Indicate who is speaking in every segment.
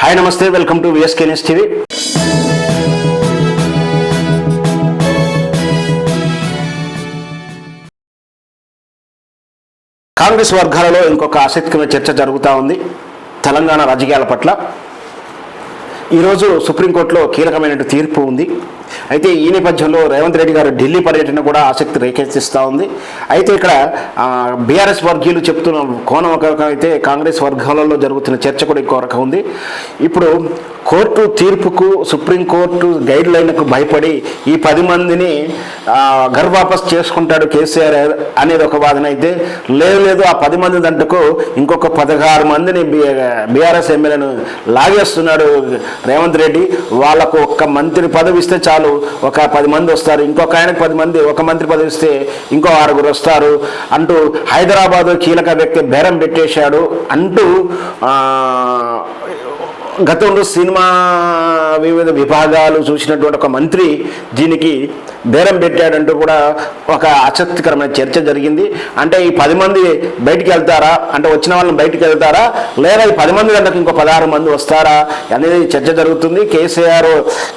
Speaker 1: Hi నమస్తే welcome to VSK news TV Congress వర్గాలలో ఇంకొక ఆసక్తికరమైన చర్చ జరుగుతూ ఉంది తెలంగాణ రాజకీయాల పట్ల. ఈరోజు సుప్రీంకోర్టులో కీలకమైన తీర్పు ఉంది. అయితే ఈ నేపథ్యంలో రేవంత్ రెడ్డి గారు ఢిల్లీ పర్యటన కూడా ఆసక్తి రేకెత్తిస్తూ ఉంది. అయితే ఇక్కడ బీఆర్ఎస్ వర్గీయులు చెప్తున్న కోణం ఒక రకం అయితే కాంగ్రెస్ వర్గాలలో జరుగుతున్న చర్చ కూడా ఇంకో రకం ఉంది. ఇప్పుడు కోర్టు తీర్పుకు సుప్రీంకోర్టు గైడ్ లైన్కు భయపడి ఈ పది మందిని గర్వాపస్ చేసుకుంటాడు కేసీఆర్ అనేది ఒక వాదన అయితే లేదు లేదు ఆ పది మంది దంటకు ఇంకొక పదహారు మందిని బీఆర్ఎస్ ఎమ్మెల్యేను లాగేస్తున్నాడు రేవంత్ రెడ్డి. వాళ్ళకు ఒక్క మంత్రి పదవి ఇస్తే చాలు ఒక పది మంది వస్తారు ఇంకొక ఆయనకు పది మంది ఒక మంత్రి పదవి ఇస్తే ఇంకో ఆరుగురు వస్తారు అంటూ హైదరాబాద్ కీలక వ్యక్తి బేరం పెట్టేశాడు అంటూ గతంలో సినిమా వివిధ విభాగాలు చూసినటువంటి ఒక మంత్రి దీనికి బేరం పెట్టాడంటూ కూడా ఒక ఆసక్తికరమైన చర్చ జరిగింది. అంటే ఈ పది మంది బయటికి వెళ్తారా? అంటే వచ్చిన వాళ్ళని బయటికి వెళ్తారా? లేదా ఈ పది మంది గంటకు ఇంకో పదహారు మంది వస్తారా? అనేది చర్చ జరుగుతుంది. కేసీఆర్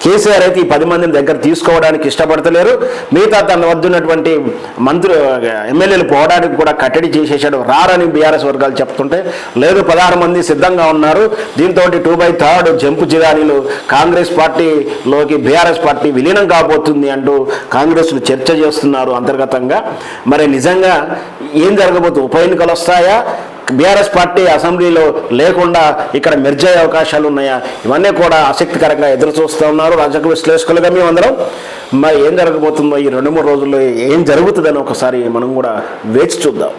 Speaker 1: కేసీఆర్ అయితే ఈ పది మందిని దగ్గర తీసుకోవడానికి ఇష్టపడతలేరు. మిగతా తన వద్ద ఉన్నటువంటి మంత్రి ఎమ్మెల్యేలు పోవడానికి కూడా కట్టడి చేసేసాడు రారని బీఆర్ఎస్ వర్గాలు చెప్తుంటే లేదు పదహారు మంది సిద్ధంగా ఉన్నారు. దీంతో టూ బై థర్డ్ జంపు జిరానీలు కాంగ్రెస్ పార్టీలోకి బీఆర్ఎస్ పార్టీ విలీనం కాబోతుంది అంటూ కాంగ్రెస్లు చర్చ చేస్తున్నారు అంతర్గతంగా. మరి నిజంగా ఏం జరగబోతుంది ఉప ఎన్నికలు వస్తాయా? బీఆర్ఎస్ పార్టీ అసెంబ్లీలో లేకుండా ఇక్కడ మెర్జ్ అయ్యే అవకాశాలు ఉన్నాయా? ఇవన్నీ కూడా ఆసక్తికరంగా ఎదురు చూస్తూ ఉన్నారు రాజకీయ విశ్లేషకులుగా మేమందరం మరి ఏం జరగబోతుందో ఈ రెండు మూడు రోజుల్లో ఏం జరుగుతుందని ఒకసారి మనం కూడా వేచి చూద్దాం.